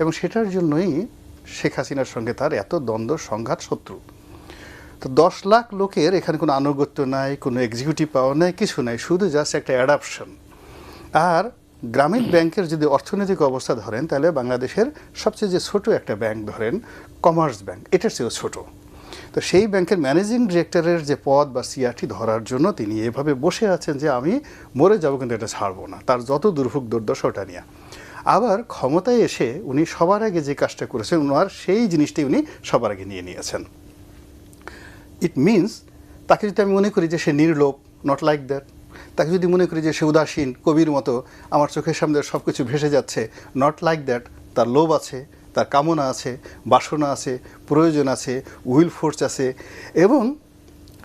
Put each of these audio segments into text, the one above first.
এবং সেটার জন্যই শেখ হাসিনার সঙ্গে তার এত দ্বন্দ্ব, সংঘাত, শত্রু। তো দশ লাখ লোকের এখানে কোনো আনুগত্য নাই, কোনো এক্সিকিউটিভ পাওয়ার নাই, কিছু নাই, শুধু জাস্ট একটা অ্যাডাপশন আর গ্রামীণ ব্যাংকের যদি অর্থনৈতিক অবস্থা ধরেন, তাহলে বাংলাদেশের সবচেয়ে যে ছোট একটা ব্যাংক ধরেন কমার্স ব্যাংক এটার চেয়েও ছোট। তো সেই ব্যাংকের ম্যানেজিং ডিরেক্টরের যে পদ বা সিআরটি ধরার জন্য তিনি এভাবে বসে আছেন যে আমি মরে যাব কিন্তু এটা ছাড়বো না। তার যত দুর্ভোগ দুর্দশা, ওটা নিয়ে। আবার ক্ষমতায় এসে উনি সবার আগে যে কাজটা করেছেন ওনার সেই জিনিসটাই উনি সবার আগে নিয়ে নিয়েছেন। ইট মিনস তাকে যদি আমি মনে করি যে সে নির্লোভ নট লাইক দ্যাট তাকে যদি মনে করি যে সে উদাসীন কবির মতো আমার চোখের সামনে সব কিছু ভেসে যাচ্ছে নট লাইক দ্যাট তার লোভ আছে তার কামনা আছে বাসনা আছে প্রয়োজন আছে উইল ফোর্স আছে এবং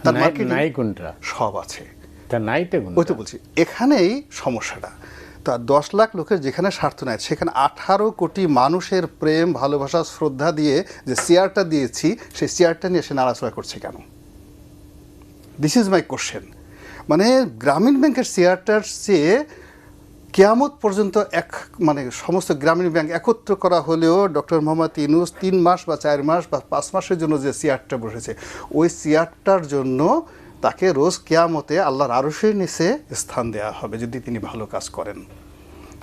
তার নাই- কোনটা? সব আছে। তা নাইটা ওই তো বলছি এখানেই সমস্যাটা। তা দশ লাখ লোকের যেখানে স্বার্থ নাই, সেখানে আঠারো কোটি মানুষের প্রেম, ভালোবাসা, শ্রদ্ধা দিয়ে যে চেয়ারটা দিয়েছি, সেই চেয়ারটা নিয়ে সে নাড়াচড়া করছে কেন? দিস ইজ মাই কোশ্চেন মানে গ্রামীণ ব্যাংকের চেয়ারটার চেয়ে কেয়ামত পর্যন্ত এক মানে সমস্ত গ্রামীণ ব্যাংক একত্র করা হলেও ডক্টর মোহাম্মদ ইনুস তিন মাস বা চার মাস বা পাঁচ মাসের জন্য যে চেয়ারটা বসেছে, ওই চেয়ারটার জন্য তাকে রোজ কেয়ামতে আল্লাহর আরশের নিচে স্থান দেওয়া হবে যদি তিনি ভালো কাজ করেন।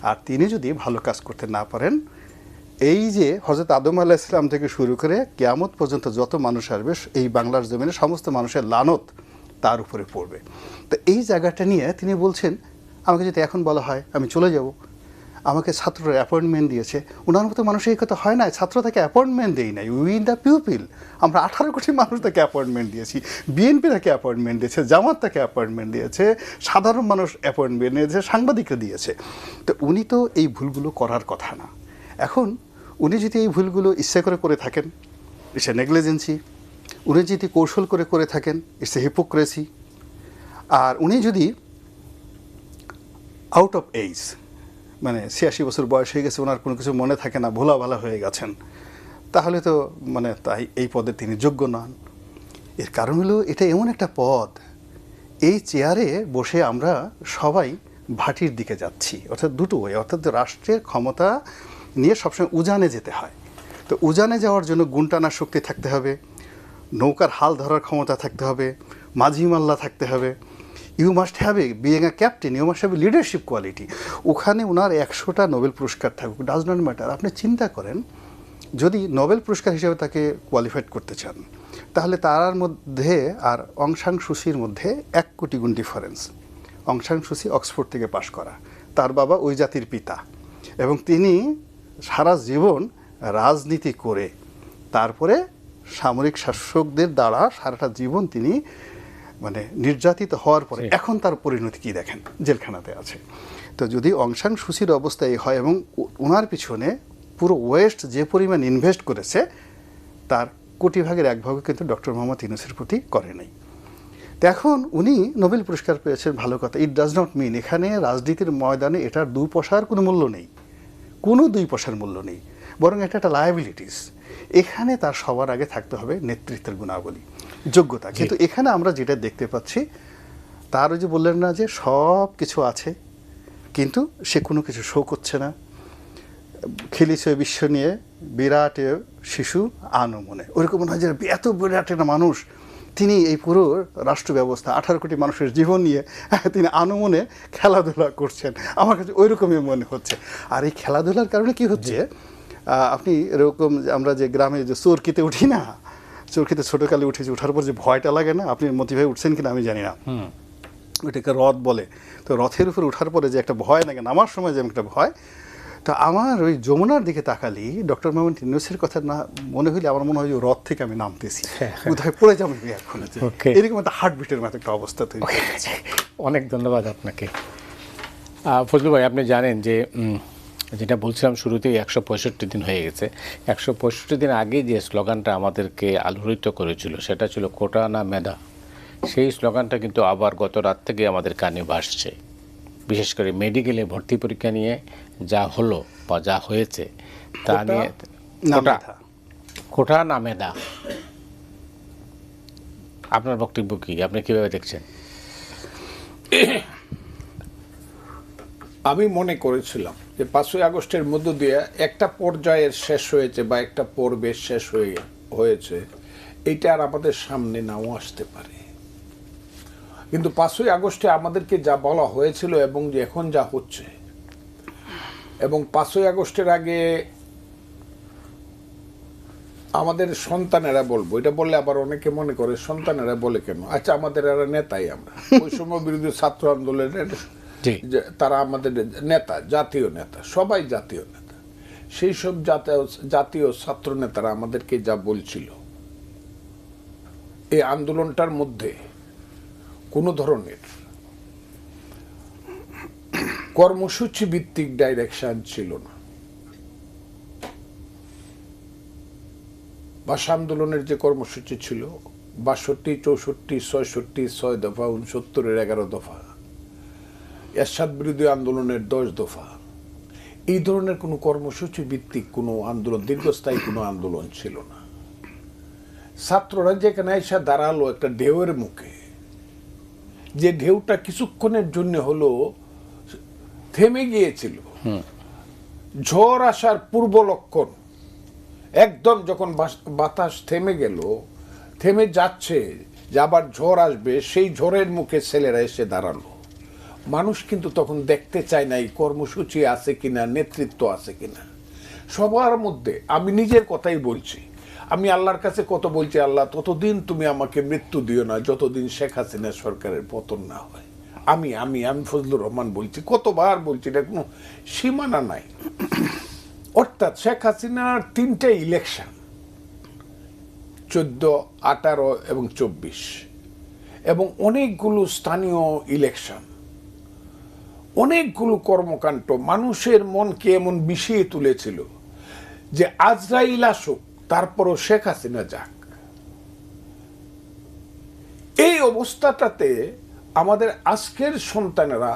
আর তিনি যদি ভালো কাজ করতে না পারেন, এই যে হজরত আদম আলাহ ইসলাম থেকে শুরু করে কেয়ামত পর্যন্ত যত মানুষ আসবে, এই বাংলার জমিনে সমস্ত মানুষের লানত তার উপরে পড়বে। তো এই জায়গাটা নিয়ে তিনি বলছেন, আমাকে যদি এখন বলা হয়, আমি চলে যাব। আমাকে ছাত্ররা অ্যাপয়েন্টমেন্ট দিয়েছে। ওনার মতো মানুষ এই কথা হয় না, ছাত্র তাকে অ্যাপয়েন্টমেন্ট দেই নাই। উইন দ্য পিউপিল আমরা আঠারো কোটি মানুষ তাকে অ্যাপয়েন্টমেন্ট দিয়েছি। বিএনপি তাকে অ্যাপয়েন্টমেন্ট দিয়েছে, জামাত তাকে অ্যাপয়েন্টমেন্ট দিয়েছে, সাধারণ মানুষ অ্যাপয়েন্টমেন্ট দিয়েছে সাংবাদিকরা দিয়েছে। তো উনি তো এই ভুলগুলো করার কথা না। এখন উনি যদি এই ভুলগুলো ইচ্ছা করে করে থাকেন ইটস এ নেগলিজেন্সি উনি যদি কৌশল করে করে থাকেন ইটস এ হিপোক্রেসি আর উনি যদি আউট অফ এইজ মানে ছিয়াশি বছর বয়স হয়ে গেছে, ওনার কোনো কিছু মনে থাকে না ভোলা ভালা হয়ে গেছেন। তাহলে তো মানে তাই, এই পদে তিনি যোগ্য নন। এর কারণ হলো এটা এমন একটা পদ, এই চেয়ারে বসে আমরা সবাই ভাটির দিকে যাচ্ছি, অর্থাৎ দুটো ওয়ে, অর্থাৎ রাষ্ট্রের ক্ষমতা নিয়ে সবসময় উজানে যেতে হয়। তো উজানে যাওয়ার জন্য গুণটানার শক্তি থাকতে হবে, নৌকার হাল ধরার ক্ষমতা থাকতে হবে, মাঝিমাল্লা থাকতে হবে you must have a being a captain you must have a leadership quality ওখানে ওনার একশোটা নোবেল পুরস্কার থাকুক ডাজ নট ম্যাটার আপনি চিন্তা করেন, যদি নোবেল পুরস্কার হিসেবে তাকে কোয়ালিফাইড করতে চান, তাহলে তার মধ্যে আর অংশাং সুশির মধ্যে এক কোটি গুণ ডিফারেন্স অংশাং সুশি অক্সফোর্ড থেকে পাশ করা, তার বাবা ওই জাতির পিতা। এবং তিনি সারা জীবন রাজনীতি করে, তারপরে সামরিক শাসকদের দ্বারা সারাটা জীবন তিনি মানে নির্যাতিত হওয়ার পরে এখন তার পরিণতি কি দেখেন? জেলখানাতে আছে। তো যদি অংশাং সুশির অবস্থা এই হয় এবং ওনার পিছনে পুরো ওয়েস্ট যে পরিমাণ ইনভেস্ট করেছে তার কোটি ভাগের এক ভাগও কিন্তু ডক্টর মোহাম্মদ ইউনুসের প্রতি করে নাই। তো এখন উনি নোবেল পুরস্কার পেয়েছেন ভালো কথা। ইট ডাজ নট মিন এখানে রাজনীতির ময়দানে এটার দুই পয়সার কোনো মূল্য নেই। কোনো দুই পয়সার মূল্য নেই। বরং এটা একটা লায়াবিলিটিস এখানে তার সবার আগে থাকতে হবে নেতৃত্বের গুণাবলী। যোগ্যতা। কিন্তু এখানে আমরা যেটা দেখতে পাচ্ছি তার ওই যে বললেন না যে সব কিছু আছে কিন্তু সে কোনো কিছু শো করছে না। খেলিছে বিশ্ব নিয়ে বিরাট শিশু আনো মনে ওরকম মনে হয় যে এত বিরাট একটা মানুষ তিনি এই পুরো রাষ্ট্র ব্যবস্থা আঠারো কোটি মানুষের জীবন নিয়ে তিনি আনমনে খেলাধুলা করছেন। আমার কাছে ওই রকমই মনে হচ্ছে। আর এই খেলাধুলার কারণে কি হচ্ছে আপনি এরকম আমরা যে গ্রামে যে চোরকিতে উঠি না চোরকিতে ছোটোকালে উঠেছি ওঠার পর যে ভয়টা লাগে না আপনি মতিভাবে উঠছেন কিনা আমি জানি না। ওইটাকে রথ বলে। তো রথের উপর উঠার পরে যে একটা ভয় লাগে নামার সময় যে একটা ভয় তো আমার ওই যমুনার দিকে তাকালি ডক্টর মোহাম্মদ ইউনুসের কথা না মনে হইলে আমার মনে হয় যে রথ থেকে আমি নামতেছি। কোথায় পড়ে যাব এখন. এরকম একটা হার্টবিটের মতো একটা অবস্থা তৈরি অনেক ধন্যবাদ আপনাকে। ফজলু ভাই আপনি জানেন যে যেটা বলছিলাম শুরুতেই একশো পঁয়ষট্টি দিন হয়ে গেছে। একশো পঁয়ষট্টি দিন আগে যে স্লোগানটা আমাদেরকে আলোড়িত করেছিল সেটা ছিল কোটা না মেধা। সেই স্লোগানটা কিন্তু আবার গত রাত থেকে আমাদের কানে ভাসছে। বিশেষ করে মেডিকেলে ভর্তি পরীক্ষা নিয়ে যা হলো বা যা হয়েছে তা নিয়ে কোটা কোটা না মেধা। আপনার বক্তব্য কি? আপনি কীভাবে দেখছেন? আমি মনে করেছিলাম যে পাঁচই আগস্টের মধ্য দিয়ে একটা পর্যায়ের শেষ হয়েছে বা একটা পর্বের শেষ হয়ে, হয়েছে, এইটা আর আমাদের সামনে নাও আসতে পারে। কিন্তু পাঁচই আগস্টে আমাদেরকে যা বলা হয়েছিল এবং যে এখন যা হচ্ছে, এবং পাঁচই আগস্টের আগে আমাদের সন্তানেরা বলব, এটা বললে আবার অনেকে মনে করে, সন্তানেরা বলে কেন? আচ্ছা আমাদের এরা নেতাই আমরা। ওই সময় বিরোধী ছাত্র আন্দোলনের তারা আমাদের নেতা, জাতীয় নেতা, সবাই জাতীয় নেতা। সেই সব জাতীয় ছাত্র নেতারা আমাদেরকে যা বলছিল, এই আন্দোলনটার মধ্যে কোনো ধরনের কর্মসূচি ভিত্তিক ডাইরেকশন ছিল না। ভাষা আন্দোলনের যে কর্মসূচি ছিল, বাষট্টি, চৌষট্টি, ছয়ষট্টি, ছয় দফা উনসত্তরের এগারো দফা এরশাদ বিরোধী আন্দোলনের দশ দফা। এই ধরনের কোনো কর্মসূচি ভিত্তিক কোনো আন্দোলন দীর্ঘস্থায়ী কোনো আন্দোলন ছিল না। ছাত্ররা যেখানে এসে দাঁড়াল একটা ঢেউয়ের মুখে যে ঢেউটা কিছুক্ষণের জন্য হলো থেমে গিয়েছিল। ঝড় আসার পূর্ব লক্ষণ একদম যখন বাতাস থেমে গেল থেমে যাচ্ছে যে আবার ঝড় আসবে সেই ঝড়ের মুখে ছেলেরা এসে দাঁড়াল। মানুষ কিন্তু তখন দেখতে চায় না এই কর্মসূচি আছে কিনা, নেতৃত্ব আছে কিনা। সবার মধ্যে, আমি নিজের কথাই বলছি। আমি আল্লাহর কাছে কত বলছি, আল্লাহ, ততদিন তুমি আমাকে মৃত্যু দিও না, যতদিন শেখ হাসিনা সরকারের পতন না হয়। আমি আমি আমি ফজলুর রহমান বলছি, কতবার বলছি, এটা কোনো সীমানা নাই। অর্থাৎ শেখ হাসিনার তিনটে ইলেকশন চোদ্দ, আঠারো এবং চব্বিশ, এবং অনেকগুলো স্থানীয় ইলেকশন অনেকগুলো কর্মকাণ্ড মানুষের মনকে এমন বিষিয়ে তুলেছিল যে আজরাইল আসুক, তারপরও শেখ হাসিনা যাক। এই অবস্থাটাতে আমাদের আজকের সন্তানেরা,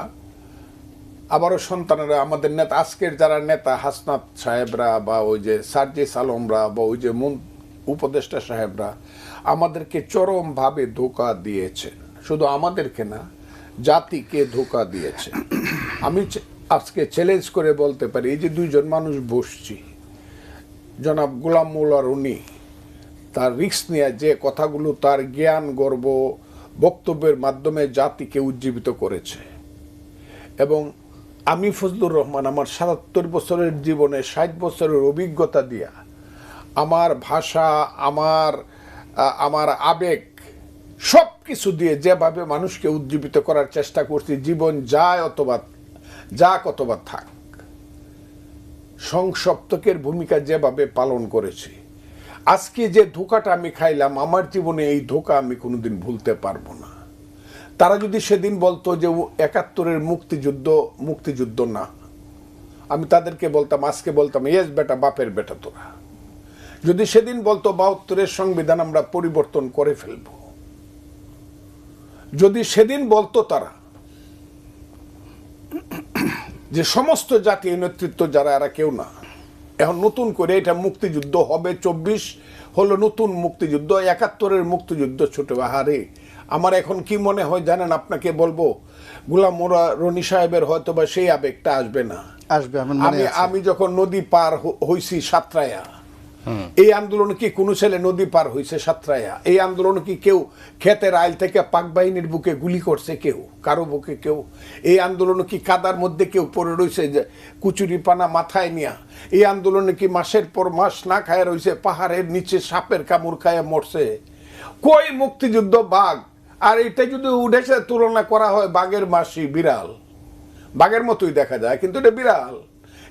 আবারও সন্তানেরা, আমাদের নেতা, আজকের যারা নেতা, হাসনাত সাহেবরা বা ওই যে সার্জিস আলমরা বা ওই যে মন উপদেষ্টা সাহেবরা, আমাদেরকে চরমভাবে ধোকা দিয়েছেন। শুধু আমাদেরকে না জাতিকে ধোকা দিয়েছে। আমি আজকে চ্যালেঞ্জ করে বলতে পারি, এই যে দুইজন মানুষ বসছি, জনাব গোলাম মোল্লা উনি, তার রিস্ক নিয়ে যে কথাগুলো, তার জ্ঞান, গর্ব, বক্তব্যের মাধ্যমে জাতিকে উজ্জীবিত করেছে। এবং আমি ফজলুর রহমান আমার সাতাত্তর বছরের জীবনে, ষাট বছরের অভিজ্ঞতা দিয়া আমার ভাষা, আমার আমার আবেগ সব কিছু দিয়ে যেভাবে মানুষকে উজ্জীবিত করার চেষ্টা করছি, জীবন যায় অথবা, যাক অথবা থাক, সংসপ্তকের ভূমিকা যেভাবে পালন করেছি, আজকে যে ধোকাটা আমি খাইলাম, আমার জীবনে এই ধোকা আমি কোনোদিন ভুলতে পারব না। তারা যদি সেদিন বলতো যে একাত্তরের মুক্তিযুদ্ধ মুক্তিযুদ্ধ না, আমি তাদেরকে বলতাম, আজকে বলতাম এস বেটা, বাপের বেটা তোরা। যদি সেদিন বলতো বাহাত্তরের সংবিধান আমরা পরিবর্তন করে ফেলব যদি সেদিন বলতো তারা যে সমস্ত জাতীয় নেতৃত্ব যারা এরা কেউ না। এখন নতুন করে এটা মুক্তিযুদ্ধ হবে চব্বিশ হলো নতুন মুক্তিযুদ্ধ একাত্তরের মুক্তিযুদ্ধ ছোট বাহারে আমার এখন কি মনে হয় জানেন আপনাকে বলব? গুলাম মোরা রনি সাহেবের হয়তো বা সেই আবেগটা আসবে না। আসবে আমি আমি যখন নদী পার হইছি সাতরায়া এই আন্দোলন কি কোনো ছেলে নদী পার হইছে সাতরায়া এই আন্দোলন কি কেউ ক্ষেতের আইল থেকে পাক বাহিনীর বুকে গুলি করছে কেউ? কারও বুকে কেউ? এই আন্দোলন কি কাদার মধ্যে কেউ পড়ে রয়েছে কুচুরি পানা মাথায় নিয়া? এই আন্দোলনে কি মাসের পর মাস না খায় রয়েছে পাহাড়ের নিচে সাপের কামড় খায় মরছে? কই মুক্তিযুদ্ধ বাঘ? আর এটা যদি উঠেছে, তুলনা করা হয় বাঘের মাসি বিড়াল। বাঘের মতোই দেখা যায়, কিন্তু এটা বিড়াল।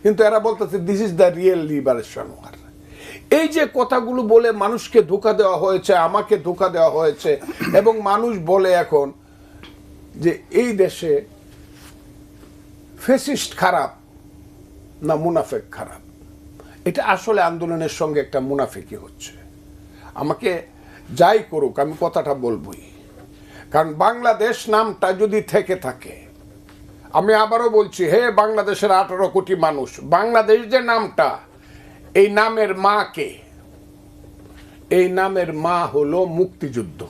কিন্তু এরা বলতেছে this is the real liberation war এই যে কথাগুলো বলে মানুষকে ধোকা দেওয়া হয়েছে, আমাকে ধোকা দেওয়া হয়েছে, এবং মানুষ বলে এখন যে এই দেশে ফেসিস্ট খারাপ না মুনাফেক খারাপ। এটা আসলে আন্দোলনের সঙ্গে একটা মুনাফেকি হচ্ছে। আমাকে যাই করুক, আমি কথাটা বলবই। কারণ বাংলাদেশ নামটা যদি থেকে থাকে, আমি আবারও বলছি, হে বাংলাদেশের আঠারো কোটি মানুষ, বাংলাদেশ যে নামটা এই নামের মা কে এই নামের মা হলো মুক্তিযুদ্ধ।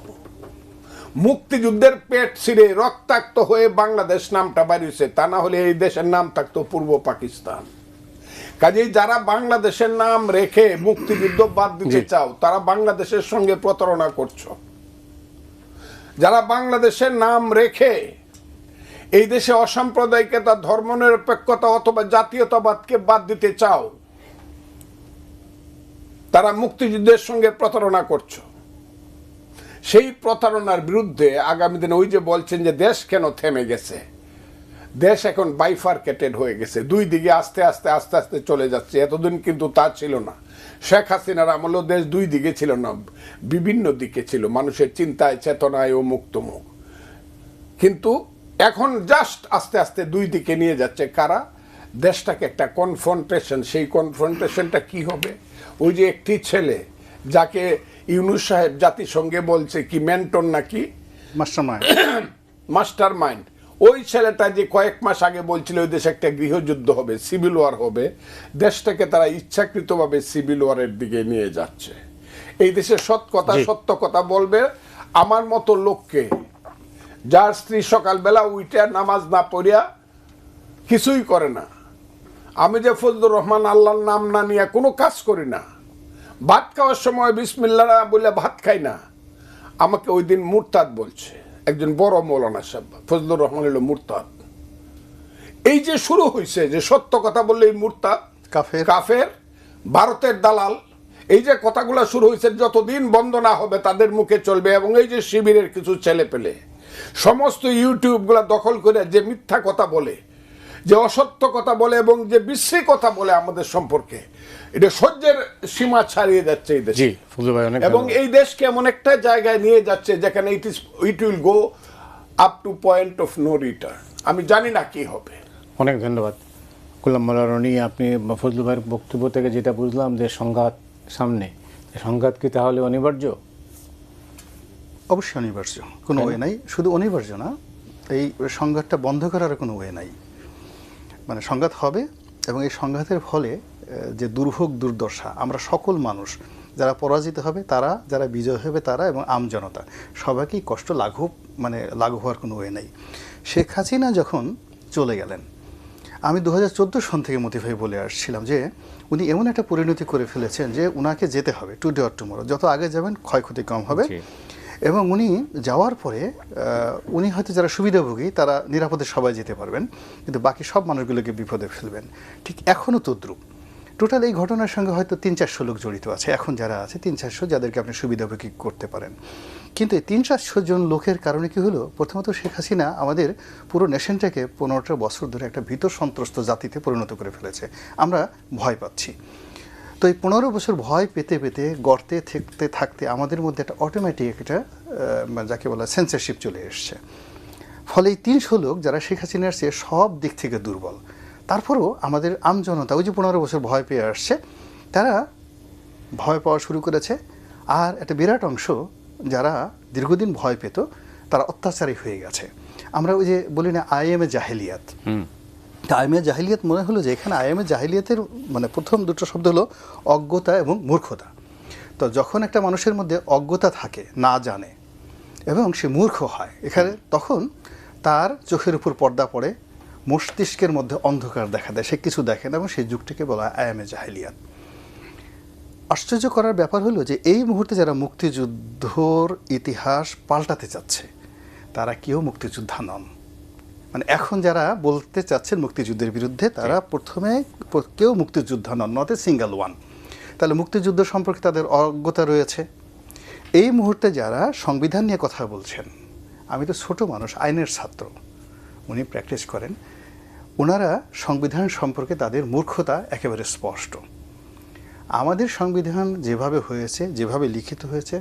মুক্তিযুদ্ধের পেট ছিঁড়ে রক্তাক্ত হয়ে বাংলাদেশ নামটা বাড়িয়েছে তা না হলে এই দেশের নাম থাকতো পূর্ব পাকিস্তান। কাজেই যারা বাংলাদেশের নাম রেখে মুক্তিযুদ্ধ বাদ দিতে চাও তারা বাংলাদেশের সঙ্গে প্রতারণা করছ। যারা বাংলাদেশের নাম রেখে এই দেশে অসাম্প্রদায়িকতা ধর্মনিরপেক্ষতা অথবা জাতীয়তাবাদকে বাদ দিতে চাও তারা মুক্তিযুদ্ধের সঙ্গে প্রতারণা করছ। সেই প্রতারণার বিরুদ্ধে আগামী দিনে ওই যে বলছেন যে দেশ কেন থেমে গেছে, দেশ এখন বাইফার্কেটেড হয়ে গেছে। দুই দিকে আস্তে আস্তে আস্তে আস্তে চলে যাচ্ছে। এতদিন কিন্তু তা ছিল না। শেখ হাসিনার আমলেও দেশ দুই দিকে ছিল না, বিভিন্ন দিকে ছিল। মানুষের চিন্তায়, চেতনায় ও মুক্তমুখ। কিন্তু এখন জাস্ট আস্তে আস্তে দুই দিকে নিয়ে যাচ্ছে। কারা? দেশটাকে একটা কনফ্রন্টেশন সেই কনফ্রন্টেশনটা কি হবে? ওই যে একটি ছেলে যাকে ইউনুস সাহেব জাতিসংঘে বলছে কি মেন্টন নাকি? মাস্টার মাইন্ড মাস্টার মাইন্ড ওই ছেলেটা যে কয়েক মাস আগে বলছিল ওই দেশে একটা গৃহযুদ্ধ হবে সিভিল ওয়ার হবে দেশটাকে তারা ইচ্ছাকৃতভাবে সিভিল ওয়ারের দিকে নিয়ে যাচ্ছে। এই দেশে সৎ কথা সত্য কথা বলবে আমার মতো লোককে। যার স্ত্রী সকালবেলা উইটা নামাজ না পড়িয়া কিছুই করে না। আমি যে ফজলুর রহমান আল্লাহর নাম না নিয়ে কোনো কাজ করি না। ভাত খাওয়ার সময় বিসমিল্লা বলে ভাত খাই না। আমাকে ওই দিন মুরতাদ বলছে একজন বড় মৌলানা সাহেব ফজলুর রহমান হলো মুরতাদ। এই যে শুরু হয়েছে যে সত্য কথা বললে এই মুরতাদ কাফের। কাফের ভারতের দালাল এই যে কথাগুলো শুরু হয়েছে যতদিন বন্ধ না হবে তাদের মুখে চলবে এবং এই যে শিবিরের কিছু ছেলে পেলে সমস্ত ইউটিউবগুলো দখল করে যে মিথ্যা কথা বলে যে অসত্য কথা বলে এবং যে বিশ্রী কথা বলে আমাদের সম্পর্কে। এটা সহ্যের সীমা ছাড়িয়ে যাচ্ছে এই দেশে। এবং এই দেশকে এমন একটা জায়গায় নিয়ে যাচ্ছে যেখানে it is it will go up to point of no return আমি জানি না কি হবে। অনেক ধন্যবাদ। গোলাম মোল্লা রনি আপনি ফজলু ভাইয়ের বক্তব্য থেকে যেটা বুঝলাম যে সংঘাত সামনে। সংঘাত কি তাহলে অনিবার্য? অবশ্যই অনিবার্য কোনো ওয়ে নাই। শুধু অনিবার্য না এই সংঘাতটা বন্ধ করার কোনো ওয়ে নাই। মানে সংঘাত হবে এবং এই সংঘাতের ফলে যে দুর্ভোগ দুর্দশা, আমরা সকল মানুষ যারা পরাজিত হবে, তারা, যারা বিজয় হবে, তারা এবং আম জনতা, সবাইকেই কষ্ট লাঘব মানে লাঘব হওয়ার কোনো ওয়ে নেই শেখ হাসিনা যখন চলে গেলেন, আমি দু হাজার চোদ্দ সন থেকে মোটিফাই বলে আসছিলাম যে, উনি এমন একটা পরিণতি করে ফেলেছেন যে, উনাকে যেতে হবে টু ডে অর টুমোরো যত আগে যাবেন ক্ষয়ক্ষতি কম হবে। এবং উনি যাওয়ার পরে উনি হয়তো যারা সুবিধাভোগী, তারা নিরাপদে সবাই যেতে পারবেন। কিন্তু বাকি সব মানুষগুলোকে বিপদে ফেলবেন। ঠিক এখনও তদ্রুপ। টোটাল এই ঘটনার সঙ্গে হয়তো তিন চারশো লোক জড়িত আছে। এখন যারা আছে, তিন চারশো যাদেরকে আপনি সুবিধাভোগী করতে পারেন। কিন্তু এই তিন চারশো জন লোকের কারণে কি হলো? প্রথমত শেখ হাসিনা আমাদের পুরো নেশনটাকে পনেরোটা বছর ধরে একটা ভীত সন্ত্রস্ত জাতিতে পরিণত করে ফেলেছে। আমরা ভয় পাচ্ছি। তো এই পনেরো বছর ভয় পেতে পেতে, গর্তে থাকতে থাকতে আমাদের মধ্যে একটা অটোমেটিক একটা মানে যাকে বলা সেন্সারশিপ চলে এসছে। ফলে এই তিনশো লোক যারা শেখ হাসিনার চেয়ে সব দিক থেকে দুর্বল। তারপরেও আমাদের আমজনতা ওই যে পনেরো বছর ভয় পেয়ে আসছে, তারা ভয় পাওয়া শুরু করেছে। আর একটা বিরাট অংশ যারা দীর্ঘদিন ভয় পেত, তারা অত্যাচারী হয়ে গেছে। আমরা ওই যে বলি না আইএমএ জাহেলিয়াত। হুম আইএমএ জাহিলিয়াত মনে হলো যে এখানে আইএমএ জাহিলিয়াতের মানে প্রথম দুটো শব্দ হলো অজ্ঞতা এবং মূর্খতা। তো যখন একটা মানুষের মধ্যে অজ্ঞতা থাকে, না জানে, এবং সে মূর্খ হয়, এখানে তখন তার চোখের উপর পর্দা পড়ে, মস্তিষ্কের মধ্যে অন্ধকার দেখা দেয়, সে কিছু দেখে না এবং সেই যুগটিকে বলা হয় আইএমএ জাহিলিয়াত। আশ্চর্য করার ব্যাপার হলো যে এই মুহূর্তে যারা মুক্তিযুদ্ধর ইতিহাস পাল্টাতে চাচ্ছে, তারা কেউ মুক্তিযোদ্ধা নন। মানে এখন যারা বলতে চাচ্ছেন মুক্তিযুদ্ধের বিরুদ্ধে তারা প্রথমে কেউ মুক্তিযোদ্ধা নন নট এ সিঙ্গেল ওয়ান। তাহলে মুক্তিযুদ্ধ সম্পর্কে তাদের অজ্ঞতা রয়েছে। এই মুহূর্তে যারা সংবিধান নিয়ে কথা বলছেন আমি তো ছোট মানুষ আইনের ছাত্র উনি প্র্যাকটিস করেন ওনারা সংবিধান সম্পর্কে তাদের মূর্খতা একেবারে স্পষ্ট। আমাদের সংবিধান যেভাবে হয়েছে যেভাবে লিখিত হয়েছে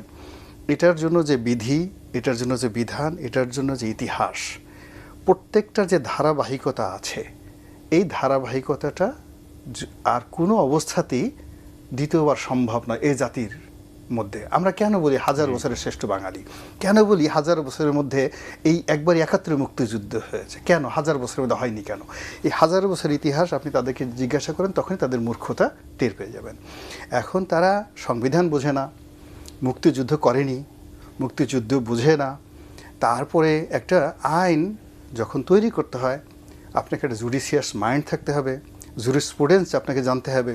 এটার জন্য যে বিধি এটার জন্য যে বিধান এটার জন্য যে ইতিহাস প্রত্যেকটা যে ধারাবাহিকতা আছে এই ধারাবাহিকতাটা আর কোনো অবস্থাতেই দ্বিতীয়বার সম্ভব নয় এই জাতির মধ্যে। আমরা কেন বলি হাজার বছরের শ্রেষ্ঠ বাঙালি? কেন বলি হাজার বছরের মধ্যে এই একবার একাত্তরে মুক্তিযুদ্ধ হয়েছে? কেন? হাজার বছরের মধ্যে হয়নি কেন? এই হাজার বছর ইতিহাস আপনি তাদেরকে জিজ্ঞাসা করেন তখনই তাদের মূর্খতা টের পেয়ে যাবেন। এখন তারা সংবিধান বোঝে না মুক্তিযুদ্ধ করেনি মুক্তিযুদ্ধ বুঝে না। তারপরে একটা আইন যখন তৈরি করতে হয়, আপনাকে একটা জুডিশিয়াস মাইন্ড থাকতে হবে জুরিসপ্রুডেন্স আপনাকে জানতে হবে,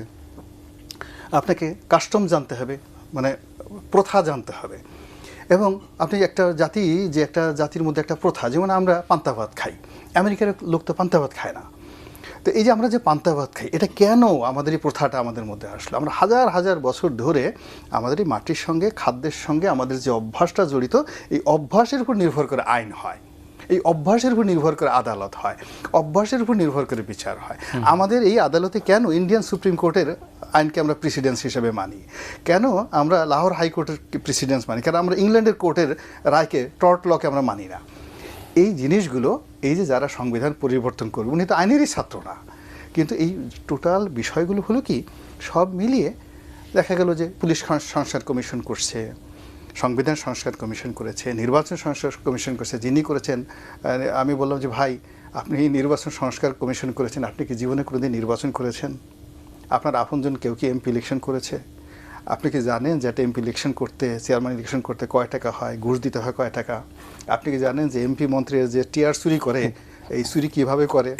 আপনাকে কাস্টম জানতে হবে মানে প্রথা জানতে হবে। এবং আপনি একটা জাতি যে একটা জাতির মধ্যে একটা প্রথা, যেমন আমরা পান্তা ভাত খাই, আমেরিকার লোক তো পান্তা ভাত খায় না। তো এই যে আমরা যে পান্তা ভাত খাই, এটা কেন আমাদের এই প্রথাটা আমাদের মধ্যে আসলো? আমরা হাজার হাজার বছর ধরে আমাদের এই মাটির সঙ্গে, খাদ্যের সঙ্গে আমাদের যে অভ্যাসটা জড়িত, এই অভ্যাসের উপর নির্ভর করে আইন হয়। এই অভ্যাসের উপর নির্ভর করে আদালত হয় অভ্যাসের উপর নির্ভর করে বিচার হয়। আমাদের এই আদালতে কেন ইন্ডিয়ান সুপ্রিম কোর্টের আইনকে আমরা প্রেসিডেন্স হিসেবে মানি? কেন আমরা লাহোর হাইকোর্টের প্রেসিডেন্স মানি? কেন আমরা ইংল্যান্ডের কোর্টের রায়কে টর্ট লকে আমরা মানি না? এই জিনিসগুলো এই যে যারা সংবিধান পরিবর্তন করবে উনি তো আইনেরই ছাত্র না। কিন্তু এই টোটাল বিষয়গুলো হলো কি সব মিলিয়ে দেখা গেল যে পুলিশ সংস্কার কমিশন করছে সংবিধান সংস্কার কমিশন করেছে, নির্বাচন সংস্কার কমিশন করেছে, যিনি করেছেন আমি বললাম যে, ভাই, আপনি নির্বাচন সংস্কার কমিশন করেছেন, আপনি কি জীবনে কোনোদিন নির্বাচন করেছেন? আপনার আপনজন কেউ কি এমপি ইলেকশন করেছে? আপনি কি জানেন যে একটা এমপি ইলেকশন করতে, চেয়ারম্যান ইলেকশন করতে কয় টাকা হয়? ঘুষ দিতে হয় কয় টাকা? আপনি কি জানেন যে এমপি মন্ত্রীর যে টিয়ার চুরি করে এই চুরি কীভাবে করে?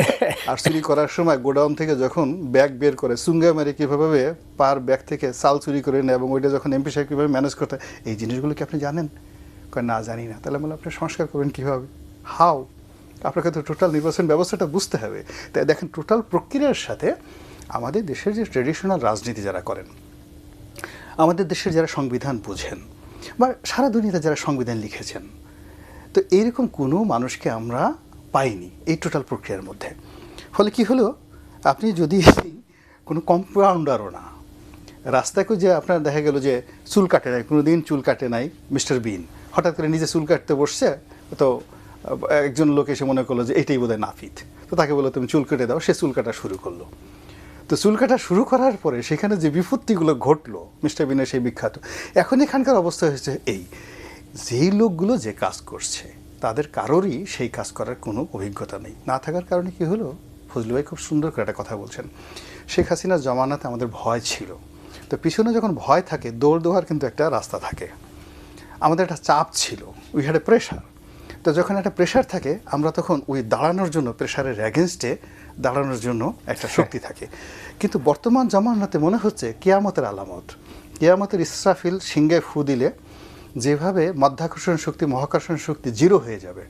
আর চুরি করার সময় গোডাউন থেকে যখন ব্যাগ বের করে, সুঙ্গা মেরে কীভাবে পার ব্যাগ থেকে চাল চুরি করে নেয় এবং ওইটা যখন এমপি সাহেব কীভাবে ম্যানেজ করতে এই জিনিসগুলো কি আপনি জানেন? না, জানি না। তাহলে বলে আপনি সংস্কার করবেন কীভাবে? হাও, আপনাকে তো টোটাল নির্বাচন ব্যবস্থাটা বুঝতে হবে। তাই দেখেন টোটাল প্রক্রিয়ার সাথে আমাদের দেশের যে ট্রেডিশনাল রাজনীতি যারা করেন, আমাদের দেশের যারা সংবিধান বুঝেন বা সারা দুনিয়াতে যারা সংবিধান লিখেছেন, তো এইরকম কোনো মানুষকে আমরা পাইনি এই টোটাল প্রক্রিয়ার মধ্যে। ফলে কি হলো? আপনি যদি কোনো কম্পাউন্ডারও না, রাস্তায় যে আপনার দেখা গেল যে চুল কাটে নাই কোনো দিন চুল কাটে নাই মিস্টার বিন। হঠাৎ করে নিজে চুল কাটতে বসছে, তো, একজন লোক এসে মনে করল যে এটাই বোধহয় নাফিত। তো তাকে বলল, তুমি চুল কেটে দাও। সে চুল কাটা শুরু করল। তো চুল কাটা শুরু করার পরে সেখানে যে বিপত্তিগুলো ঘটলো, মিস্টার বিনের সেই বিখ্যাত, এখন এখানকার অবস্থা হয়েছে এই। যেই লোকগুলো যে কাজ করছে তাদের কারোরই সেই কাজ করার কোনো অভিজ্ঞতা নেই। না থাকার কারণে কি হলো? ফজলু ভাই খুব সুন্দর করে একটা কথা বলছেন। শেখ হাসিনার জমানাতে আমাদের ভয় ছিল। তো পিছনে যখন ভয় থাকে দৌড় দেওয়ার কিন্তু একটা রাস্তা থাকে। আমাদের একটা চাপ ছিল। উই হ্যাড এ প্রেশার তো যখন একটা প্রেশার থাকে আমরা তখন ওই দাঁড়ানোর জন্য প্রেশারের অ্যাগেনস্টে দাঁড়ানোর জন্য একটা শক্তি থাকে। কিন্তু বর্তমান জামানাতে মনে হচ্ছে কেয়ামতের আলামত। কেয়ামতের ইসরাফিল সিংহায় ফু দিলে যেভাবে মাধ্যাকর্ষণ শক্তি, মহাকর্ষণ শক্তি জিরো হয়ে যাবে,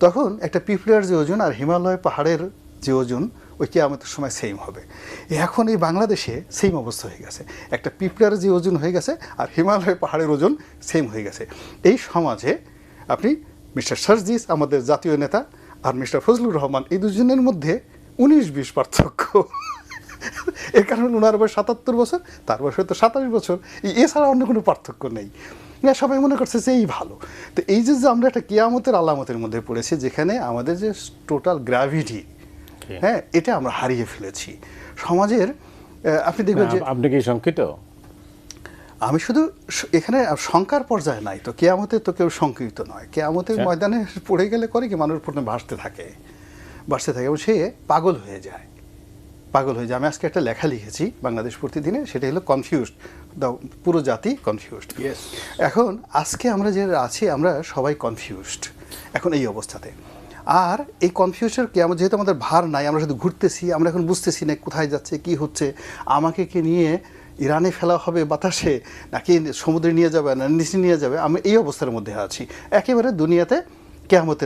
তখন একটা পিঁপড়ার যে ওজন আর হিমালয় পাহাড়ের যে ওজন, ওই কেয়ামতের সময় সেম হবে। এখন এই বাংলাদেশে সেম অবস্থা হয়ে গেছে। একটা পিঁপড়ার যে ওজন হয়ে গেছে আর হিমালয় পাহাড়ের ওজন সেম হয়ে গেছে। এই সমাজে আপনি মিস্টার সার্জিস, আমাদের জাতীয় নেতা, আর মিস্টার ফজলুর রহমান, এই দুজনের মধ্যে উনিশ বিশ পার্থক্য। এর কারণ ওনার বয়স সাতাত্তর বছর, তার বয়স হয়তো সাতাশ বছর। এছাড়া অন্য কোনো পার্থক্য নেই। না সবাই মনে করছে যে এই ভালো। তো এই যে যে আমরা একটা কিয়ামতের আলামতের মধ্যে পড়েছি যেখানে আমাদের যে টোটাল গ্র্যাভিটি হ্যাঁ এটা আমরা হারিয়ে ফেলেছি। সমাজের আপনি দেখবেন যে আপনি কি শঙ্কিত? আমি শুধু এখানে শঙ্কার পর্যায়ে নাই। তো কেয়ামতে তো কেউ শঙ্কিত নয়। কেয়ামতের আচ্ছা। ময়দানে পড়ে গেলে করে কি? মানুষ প্রথমে ভাসতে থাকে। ভাসতে থাকে এবং সে পাগল হয়ে যায়। পাগল হয়ে যায়। আমি আজকে একটা লেখা লিখেছি বাংলাদেশ প্রতিদিনে সেটা হলো কনফিউজড দ্য পুরো জাতি কনফিউজড. এখন আজকে আমরা যে আছি আমরা সবাই কনফিউজড এখন এই অবস্থাতে। আর এই কনফিউশন কি আমার যেহেতু আমাদের ভার নাই আমরা শুধু ঘুরতেছি আমরা এখন বুঝতেছি না কোথায় যাচ্ছে কি হচ্ছে আমাকে কি নিয়ে ইরানে ফেলা হবে বাতাসে নাকি সমুদ্রে নিয়ে যাবে না নিচে নিয়ে যাবে আমি এই অবস্থার মধ্যে আছি। একেবারে দুনিয়াতে কেয়ামতের